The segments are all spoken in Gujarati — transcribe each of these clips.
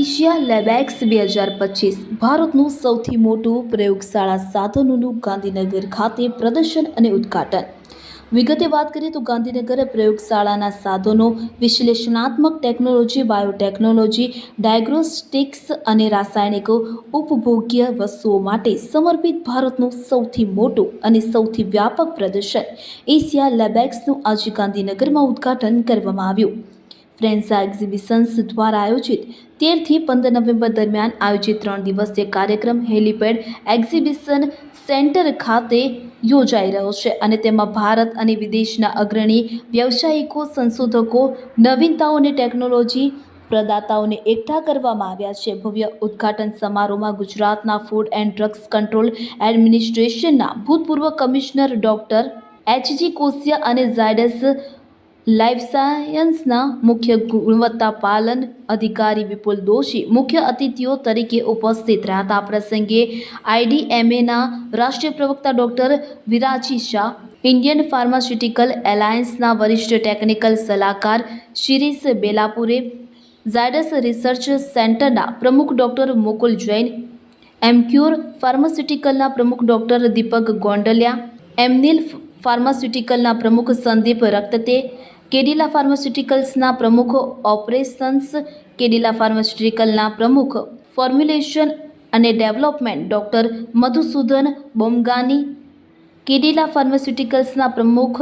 એશિયા લેબેક્સ બે હજાર પચીસ ભારતનું સૌથી મોટું પ્રયોગશાળા સાધનોનું ગાંધીનગર ખાતે પ્રદર્શન અને ઉદ્ઘાટન. વિગતે વાત કરીએ તો ગાંધીનગર પ્રયોગશાળાના સાધનો, વિશ્લેષણાત્મક ટેકનોલોજી, બાયોટેકનોલોજી, ડાયગ્નોસ્ટિક્સ અને રાસાયણિકો ઉપભોગ્ય વસ્તુઓ માટે સમર્પિત ભારતનું સૌથી મોટું અને સૌથી વ્યાપક પ્રદર્શન એશિયા લેબેક્સનું આજે ગાંધીનગરમાં ઉદ્ઘાટન કરવામાં આવ્યું. ફ્રેન્સા એક્ઝિબિશન્સ દ્વારા આયોજિત તેરથી પંદર નવેમ્બર દરમિયાન આયોજિત ત્રણ દિવસીય કાર્યક્રમ હેલીપેડ એક્ઝિબિશન સેન્ટર ખાતે યોજાઈ રહ્યો છે અને તેમાં ભારત અને વિદેશના અગ્રણી વ્યવસાયિકો, સંશોધકો, નવીનતાઓ અને ટેકનોલોજી પ્રદાતાઓને એકઠા કરવામાં આવ્યા છે. ભવ્ય ઉદ્ઘાટન સમારોહમાં ગુજરાતના ફૂડ એન્ડ ડ્રગ્સ કંટ્રોલ એડમિનિસ્ટ્રેશનના ભૂતપૂર્વ કમિશનર ડોક્ટર એચજી કોસિયા અને ઝાયડસ લાઈફ સાયન્સના મુખ્ય ગુણવત્તા પાલન અધિકારી વિપુલ દોશી મુખ્ય અતિથિઓ તરીકે ઉપસ્થિત રહ્યા હતા પ્રસંગે આઈડીએમએના રાષ્ટ્રીય પ્રવક્તા doctor Viraji Shah, Indian pharmaceutical એલાયન્સના વરિષ્ઠ ટેકનિકલ સલાહકાર શિરીષ બેલાપુરે, ઝાયડસ રિસર્ચ સેન્ટરના પ્રમુખ ડોક્ટર મુકુલ જૈન, એમક્યુર ફાર્માસ્યુટિકલના પ્રમુખ ડોક્ટર દીપક ગોંડલિયા, એમનિલ ફાર્માસ્યુટિકલના પ્રમુખ સંદીપ રક્તતે કેડિલા ફાર્માસ્યુટિકલ્સના પ્રમુખ ઓપરેશન્સ, કેડિલા ફાર્માસ્યુટિકલના પ્રમુખ ફોર્મ્યુલેશન અને ડેવલપમેન્ટ ડૉક્ટર મધુસૂદન બોમગાની, કેડિલા ફાર્માસ્યુટિકલ્સના પ્રમુખ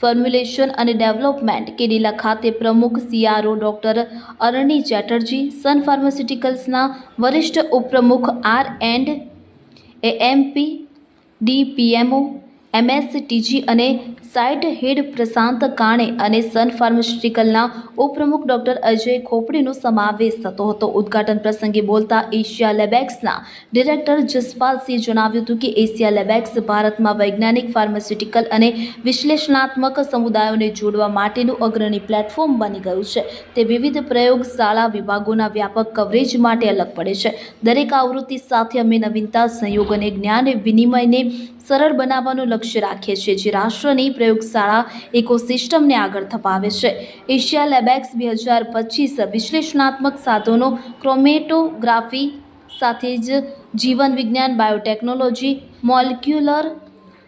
ફોર્મ્યુલેશન અને ડેવલપમેન્ટ કેડિલા ખાતે પ્રમુખ સીઆરઓ ડૉક્ટર અરણી ચેટર્જી, સન ફાર્માસ્યુટિકલ્સના વરિષ્ઠ ઉપપ્રમુખ R and AMP DPMO MSTG અને સાઇટ હેડ પ્રશાંત કાણે અને સન ફાર્માસ્યુટિકલના ઉપપ્રમુખ ડોક્ટર અજય ખોપડીનો સમાવેશ થતો હતો. ઉદ્ઘાટન પ્રસંગે બોલતા એશિયા લેબેક્સના ડિરેક્ટર જસપાલસિંહે જણાવ્યું હતું કે એશિયા લેબેક્સ ભારતમાં વૈજ્ઞાનિક, ફાર્માસ્યુટિકલ અને વિશ્લેષણાત્મક સમુદાયોને જોડવા માટેનું અગ્રણી પ્લેટફોર્મ બની ગયું છે. તે વિવિધ પ્રયોગશાળા વિભાગોના વ્યાપક કવરેજ માટે અલગ પડે છે. દરેક આવૃત્તિ સાથે અમે નવીનતા, સંયોગ અને જ્ઞાન વિનિમયને સરળ બનાવવાનું લક્ષ્ય રાખીએ છીએ જે રાષ્ટ્રની પ્રયોગશાળા ઇકોસિસ્ટમને આગળ ધપાવે છે. એશિયા લેબેક્સ બે હજાર પચીસ વિશ્લેષણાત્મક સાધનો ક્રોમેટોગ્રાફી સાથે જ જીવન વિજ્ઞાન, બાયોટેકનોલોજી, મોલિક્યુલર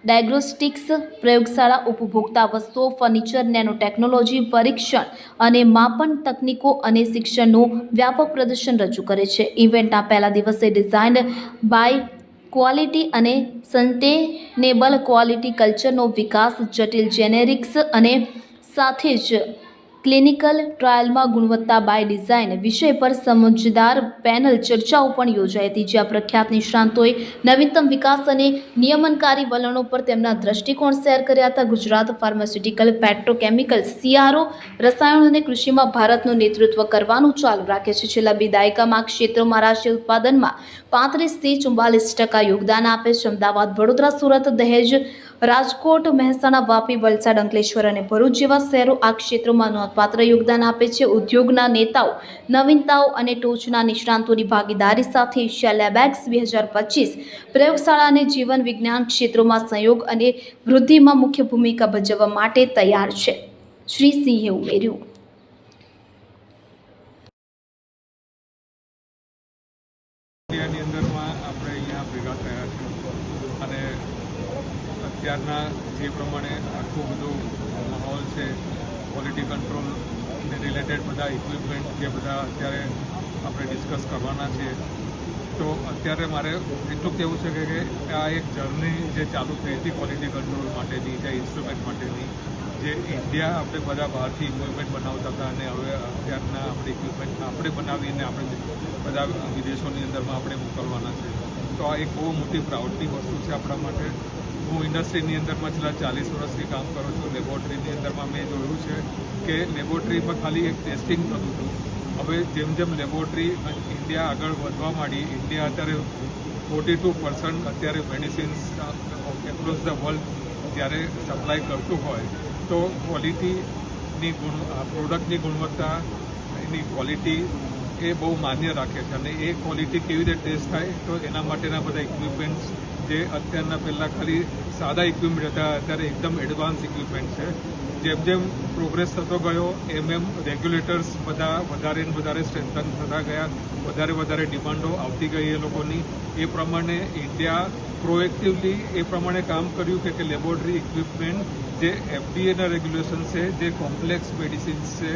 ડાયગ્નોસ્ટિક્સ પ્રયોગશાળા, ઉપભોક્તા વસ્તુઓ, ફર્નિચર, નેનોટેકનોલોજી, પરીક્ષણ અને માપન તકનીકો અને શિક્ષણનું વ્યાપક પ્રદર્શન રજૂ કરે છે. ઇવેન્ટના પહેલા દિવસે ડિઝાઇન બાય ક્વોલિટી અને સસ્ટેનેબલ ક્વોલિટી કલ્ચરનો વિકાસ જટિલ જેનેરિક્સ અને સાથે જ ક્લિનિકલ ટ્રાયલમાં ગુણવત્તા બાય ડિઝાઇન વિષય પર સમજદાર પેનલ ચર્ચાઓ પણ યોજાઈ હતી, જ્યાં પ્રખ્યાત નિષ્ણાંતોએ નવીનતમ વિકાસ અને નિયમનકારી વલણો પર તેમના દ્રષ્ટિકોણ શેર કર્યા હતા. ગુજરાત ફાર્માસ્યુટિકલ પેટ્રોકેમિકલ સીઆરઓ રસાયણ અને કૃષિમાં ભારતનું નેતૃત્વ કરવાનું ચાલુ રાખે છે. છેલ્લા બે દાયકામાં આ ક્ષેત્રોમાં રાષ્ટ્રીય ઉત્પાદનમાં પાંત્રીસથી ચુમ્બાલીસ ટકા યોગદાન આપે છે. અમદાવાદ, વડોદરા, સુરત, દહેજ રાજકોટ, મહેસાણા, વાપી, વલસાડ, અંકલેશ્વર અને ભરૂચ જેવા શહેરો આ ક્ષેત્રોમાં નોંધપાત્ર યોગદાન આપે છે. ઉદ્યોગના નેતાઓ, નવીનતાઓ અને ટોચના નિષ્ણાંતોની ભાગીદારી સાથે એશિયા લેબેક્સ બે હજાર પચીસ પ્રયોગશાળા અને જીવન વિજ્ઞાન ક્ષેત્રોમાં સંયોગ અને વૃદ્ધિમાં મુખ્ય ભૂમિકા ભજવવા માટે તૈયાર છે. શ્રી સિંહે ઉમેર્યું ઇન્ડિયાની અંદરમાં આપણે અહીંયા ભેગા થયા છે અને અત્યારના જે પ્રમાણે આખું બધું માહોલ છે ક્વોલિટી કંટ્રોલ ને રિલેટેડ બધા ઇક્વિપમેન્ટ જે બધા અત્યારે આપણે ડિસ્કસ કરવાના છે તો અત્યારે મારે એટલું કહેવું છે કે કે આ એક જર્ની જે ચાલુ થઈ હતી ક્વોલિટી કંટ્રોલ માટેની, જે ઇન્સ્ટ્રુમેન્ટ માટેની, જે ઇન્ડિયા આપણે બધા બહારથી ઇક્વિપમેન્ટ બનાવતા હતા અને હવે અત્યારના આપણે ઇક્વિપમેન્ટ આપણે બનાવીને આપણે બધા વિદેશોની અંદરમાં આપણે મોકલવાના છે તો આ એક બહુ મોટી પ્રાઉડની વસ્તુ છે આપણા માટે. હું ઇન્ડસ્ટ્રીની અંદરમાં છેલ્લા ચાલીસ વર્ષથી કામ કરું છું. લેબોરેટરીની અંદરમાં મેં જોયું છે કે લેબોરેટરીમાં ખાલી એક ટેસ્ટિંગ થતું હતું. હવે જેમ જેમ લેબોરેટરી ઇન્ડિયા આગળ વધવા માંડી, ઇન્ડિયા અત્યારે ફોર્ટી ટુ પર્સન્ટ અત્યારે મેડિસિન્સ એક્રોસ ધ વર્લ્ડ જ્યારે સપ્લાય કરતું હોય, તો ક્વોલિટીની ગુણ પ્રોડક્ટની ગુણવત્તા એની ક્વોલિટી એ બહુ માન્ય રાખે છે અને એ ક્વોલિટી કેવી રીતે ટેસ્ટ થાય, તો એના માટેના બધા ઇક્વિપમેન્ટ્સ જે અત્યારના પહેલાં ખાલી સાદા ઇક્વિપમેન્ટ હતા, અત્યારે એકદમ એડવાન્સ ઇક્વિપમેન્ટ છે. જેમ જેમ પ્રોગ્રેસ થતો ગયો, એમ એમ રેગ્યુલેટર્સ બધા વધારે ને વધારે સ્ટ્રેન્થન થતા ગયા. વધારે વધારે ડિમાન્ડો આવતી ગઈ એ લોકોની. એ પ્રમાણે ઇન્ડિયા પ્રોએક્ટિવલી એ પ્રમાણે કામ કર્યું કે લેબોરેટરી ઇક્વિપમેન્ટ જે એફડીએના રેગ્યુલેશન છે, જે કોમ્પ્લેક્સ મેડિસિન્સ છે,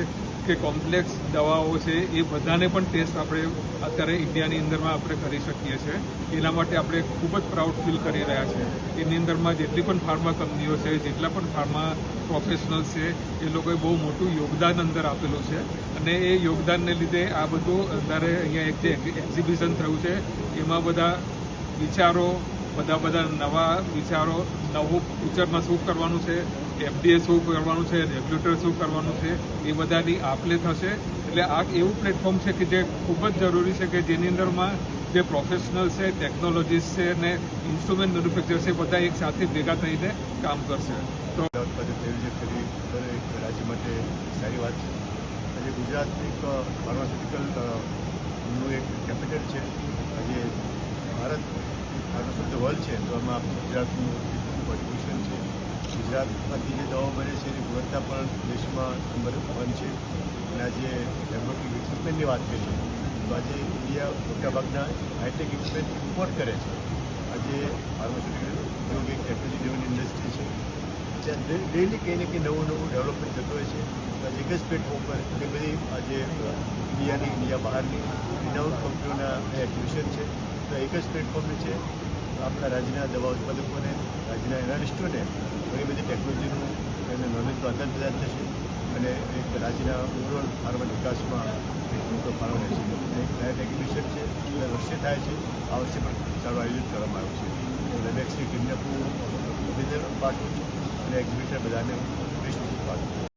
કે કોમ્પ્લેક્સ દવાઓ છે, એ બધાને પણ ટેસ્ટ આપણે અત્યારે ઇન્ડિયાની અંદરમાં આપણે કરી શકીએ છીએ. એના માટે આપણે ખૂબ જ પ્રાઉડ ફીલ કરી રહ્યા છે એની અંદરમાં જેટલી પણ ફાર્મા કંપનીઓ છે, જેટલા પણ ફાર્મા પ્રોફેશનલ છે, એ લોકોએ બહુ મોટું યોગદાન અંદર આપેલું છે. અને એ યોગદાનને લીધે આ બધું અત્યારે અહીંયા એક જે એક્ઝિબિશન થયું છે, એમાં બધા વિચારો બધા બધા નવા વિચારો, નવું ફ્યુચરમાં શું કરવાનું છે એફડીએ શું કરવાનું છે રેગ્યુલેટર શું કરવાનું છે, એ બધાની આપલે થશે. એટલે આ એવું પ્લેટફોર્મ છે કે જે ખૂબ જ જરૂરી છે કે જેની અંદરમાં જે પ્રોફેશનલ છે ટેકનોલોજીસ્ટ છે અને ઇન્સ્ટ્રુમેન્ટ મેન્યુફેક્ચર છે, બધા એક સાથે ભેગા થઈને કામ કરશે. તો રાજ્ય માટે સારી વાત છે આજે ગુજરાત એક ફાર્માસ્યુટિકલનું એક કેપિટલ છે. આજે ભારત ફાર્માસ્યુટિકલ વર્લ્ડ છે, તો એમાં ગુજરાતનું કોન્ટ્રીબ્યુશન છે. ગુજરાતમાંથી જે દવાઓ બને છે, એની ગુણવત્તા પણ દેશમાં નંબર વન છે. અને આજે ડેવલપિંગ ઇક્વિપમેન્ટની વાત કરીએ, તો આજે ઇન્ડિયા મોટાભાગના હાઈટેક ઇક્વિપમેન્ટ ઇમ્પોર્ટ કરે છે. આજે ફાર્માસ્યુટિકલ ઉદ્યોગ એક ટેકનોલોજી ડ્રિવન ઇન્ડસ્ટ્રી છે. જ્યાં ડે- ડેઈલી કંઈ ને કંઈ નવું નવું ડેવલપમેન્ટ થતું હોય છે. આજે એક જ પ્લેટફોર્મ પર ઘણી બધી આજે ઇન્ડિયાની, ઇન્ડિયા બહારની રિનાઉન્ડ કંપનીઓના એક્ઝિબિશન છે. તો એક જ પ્લેટફોર્મ છે. આપણા રાજ્યના દવા ઉત્પાદકોને, રાજ્યના એનાલિસ્ટોને ઘણી બધી ટેકનોલોજીનું એને નોલેજ તો આદાન પ્રદાન થશે અને એક રાજ્યના ઓવરઓલ ફાર્મા વિકાસમાં એક મોટો ફાળો રહેશે એક લાયક એક્ઝિબિશન છે દર વર્ષે થાય છે, આ વર્ષે પણ સારું આયોજન કરવામાં આવ્યું છે. લેબેક્સની ટીમને હું અભિનંદન પાઠવું છું અને એક્ઝિબિશન બધાને વિશ્વ પાઠવું